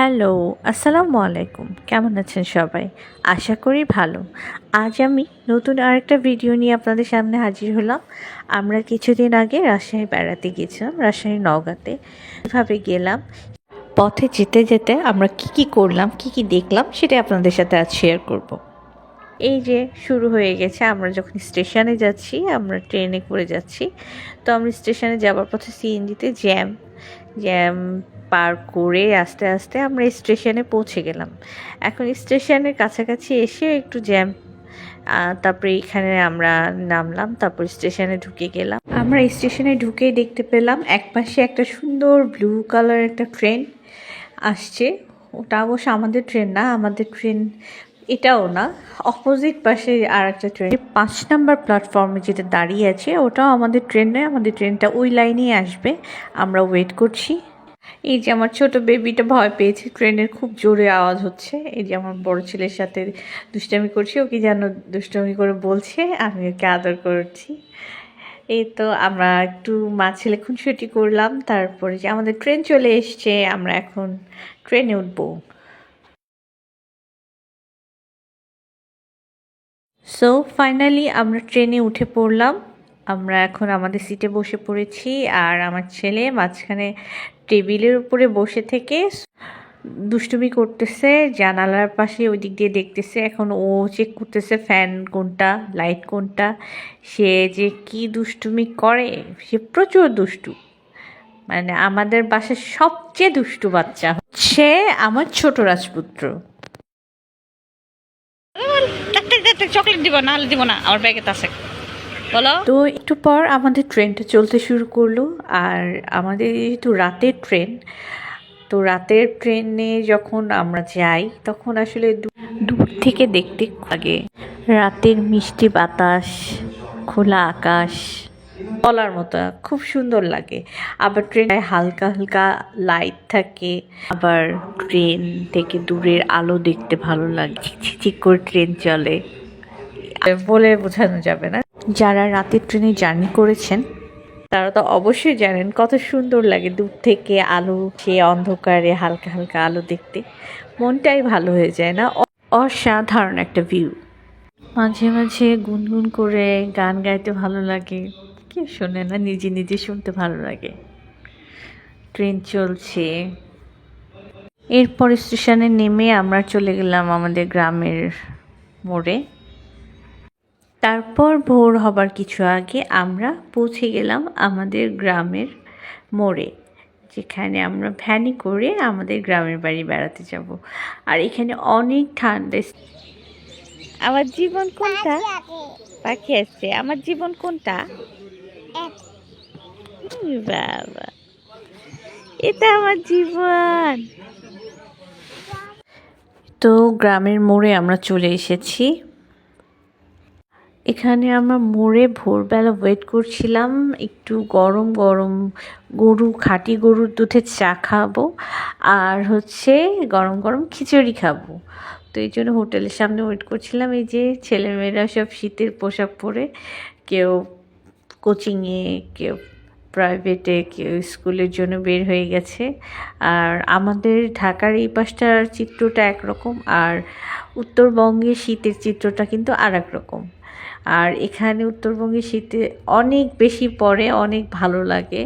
Hello, আসসালামু আলাইকুম। কেমন আছেন সবাই? আশা করি ভালো। আজ আমি নতুন আরেকটা ভিডিও নিয়ে আপনাদের সামনে হাজির হলাম। আমরা কিছুদিন আগে রাজশাহী বেড়াতে গিয়েছিলাম, রাজশাহী নওগাঁতে। এভাবে গেলাম। পথে যেতে যেতে আমরা কি কি করলাম, কি কি দেখলাম সেটা আপনাদের সাথে আজ শেয়ার করব। এই যে শুরু হয়ে গেছে, আমরা যখন স্টেশনে যাচ্ছি, আমরা ট্রেনে করে যাচ্ছি। তো আমরা স্টেশনে যাওয়ার পথে সিএনজিতে জ্যাম জ্যাম পার করে আস্তে আস্তে আমরা স্টেশনে পৌঁছে গেলাম। এখন স্টেশনের কাছাকাছি এসে একটু জ্যাম তারপরে এখানে আমরা নামলাম, তারপর স্টেশনে ঢুকে গেলাম। আমরা স্টেশনে ঢুকেই দেখতে পেলাম একপাশে একটা সুন্দর ব্লু কালার একটা ট্রেন আসছে। ওটা অবশ্য আমাদের ট্রেন না, আমাদের ট্রেন এটাও না অপোজিট পাশে আর একটা ট্রেন পাঁচ নাম্বার প্ল্যাটফর্মে যেটা দাঁড়িয়ে আছে, ওটাও আমাদের ট্রেন নয়, আমাদের ট্রেনটা ওই লাইনেই আসবে। আমরা ওয়েট করছি। এই যে আমার ছোট বেবিটা ভয় পেয়েছে, ট্রেনের খুব জোরে আওয়াজ হচ্ছে। এই যে আমার বড় ছেলের সাথে দুষ্টামি করছি ওকে যেন দুষ্টামি করে বলছে, আমি ওকে আদর করছি। এই তো আমরা একটু মা ছেলে খুনসুটি করলাম, তারপরে যে আমাদের ট্রেন চলে এসছে, আমরা এখন ট্রেনে উঠবো। সো ফাইনালি আমরা ট্রেনে উঠে পড়লাম। আমরা এখন আমাদের সিটে বসে পড়েছি, আর আমার ছেলে মাঝখানে টেবিলের উপরে বসে থেকে দুষ্টুমি করতেছে, জানালার পাশে ওই দিক দিয়ে দেখতেছে এখন ও চেক করতেছে ফ্যান কোনটা লাইট কোনটা, সে যে কি দুষ্টুমি করে, সে প্রচুর দুষ্টু। মানে আমাদের বাসার সবচেয়ে দুষ্টু বাচ্চা হচ্ছে আমার ছোট রাজপুত্র। চকলেট দিব না হলে দিব না, আমার ব্যাগে আছে। বলো। তো একটু পর আমাদের ট্রেনটা চলতে শুরু করল, আর আমাদের যেহেতু রাতের ট্রেন, তো রাতের ট্রেনে যখন আমরা যাই, তখন আসলে দূর থেকে দেখতে লাগে। রাতের মিষ্টি বাতাস, খোলা আকাশ, বলার মতো, খুব সুন্দর লাগে। আবার ট্রেনে হালকা হালকা লাইট থাকে, আবার ট্রেন থেকে দূরের আলো দেখতে ভালো লাগে। ঝিকঝিক করে ট্রেন চলে। বলে বোঝানো যাবে না। যারা রাতের ট্রেনে জার্নি করেছেন, তারা তো অবশ্যই জানেন কত সুন্দর লাগে দূর থেকে আলো সে অন্ধকারে হালকা হালকা আলো দেখতে। মনটাই ভালো হয়ে যায় না? অসাধারণ একটা ভিউ মাঝে মাঝে গুনগুন করে গান গাইতে ভালো লাগে। কে শোনে না? নিজে নিজে শুনতে ভালো লাগে। ট্রেন চলছে। এরপর স্টেশনে নেমে আমরা চলে গেলাম আমাদের গ্রামের মোড়ে। তারপর ভোর হবার কিছু আগে আমরা পৌঁছে গেলাম আমাদের গ্রামের মোড়ে, যেখানে আমরা ভ্যানে করে আমাদের গ্রামের বাড়ি বেড়াতে যাব। আর এখানে অনেক ঠান্ডা আমার জীবন কোনটা? পাখি আসছে। আমার জীবন কোনটা? বাবা। এটা আমার জীবন। তো গ্রামের মোড়ে আমরা চলে এসেছি। এখানে আমরা মোড়ে ভোরবেলা ওয়েট করছিলাম, একটু গরম গরম গরু, খাঁটি গরুর দুধের চা খাব আর হচ্ছে গরম গরম খিচুড়ি খাব। তো এই জন্য হোটেলের সামনে ওয়েট করছিলাম, এই যে ছেলেমেয়েরা সব শীতের পোশাক পরে, কেউ কোচিংয়ে কেউ প্রাইভেটে কেউ স্কুলের জন্য বের হয়ে গেছে। আর আমাদের ঢাকার এই পাশটার চিত্রটা একরকম আর উত্তরবঙ্গে শীতের চিত্রটা কিন্তু আর রকম। আর এখানে উত্তরবঙ্গে শীতে অনেক বেশি পড়ে অনেক ভালো লাগে।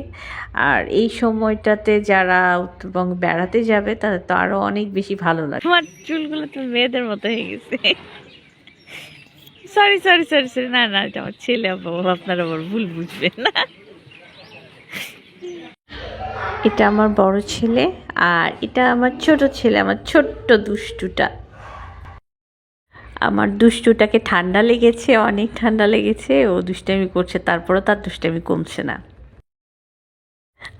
আর এই সময়টাতে যারা উত্তরবঙ্গে বেড়াতে যাবে তাদের তো আরও অনেক বেশি ভালো লাগে। আমার চুলগুলো তো মেয়েদের মতো হয়ে গেছে। সরি সরি সরি সরি না না এটা আমার ছেলে আপু, আপনারা আবার ভুল বুঝবেন না। এটা আমার বড় ছেলে আর এটা আমার ছোট ছেলে আমার ছোট্ট দুষ্টুটা। আমার দুষ্টুটাকে ঠান্ডা লেগেছে অনেক ঠান্ডা লেগেছে ও দুষ্টামি করছে তারপরও তার দুষ্টামি কমছে না।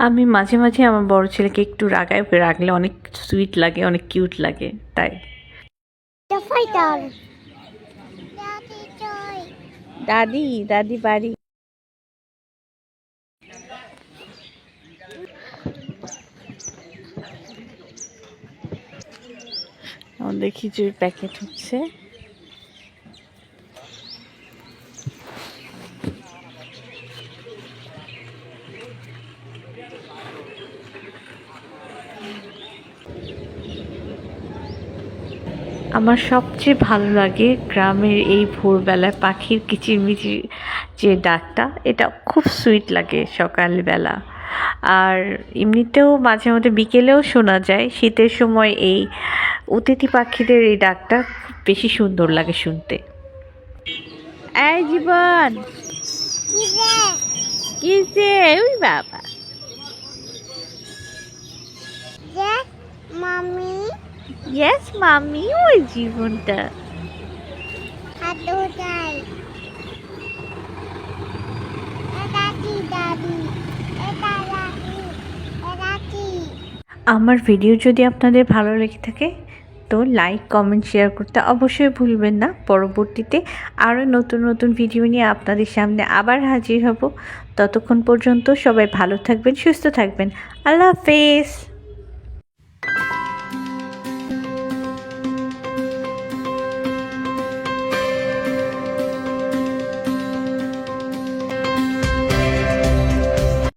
আমি মাঝে মাঝে আমার বড় ছেলেকে একটু রাগায় ওকে রাখলে অনেক সুইট লাগে অনেক কিউট লাগে তাই। দাদি দাদি বাড়ি। আমাদের খিচুড়ির প্যাকেট হচ্ছে। আমার সবচেয়ে ভালো লাগে গ্রামের এই ভোরবেলায় পাখির কিচিরমিচির যে ডাকটা, এটা খুব সুইট লাগে সকালবেলা। আর এমনিতেও মাঝে মধ্যে বিকেলেও শোনা যায়, শীতের সময় এই অতিথি পাখিদের এই ডাকটা খুব বেশি সুন্দর লাগে শুনতে। এই জীবন, কিসে? ওই বাবা যে মামি ইয়েস মামি ওই জীবনটা। আমার ভিডিও যদি আপনাদের ভালো লেগে থাকে তো লাইক কমেন্ট শেয়ার করতে অবশ্যই ভুলবেন না। পরবর্তীতে আরও নতুন নতুন ভিডিও নিয়ে আপনাদের সামনে আবার হাজির হব। ততক্ষণ পর্যন্ত সবাই ভালো থাকবেন সুস্থ থাকবেন। আল্লাহ হাফেজ।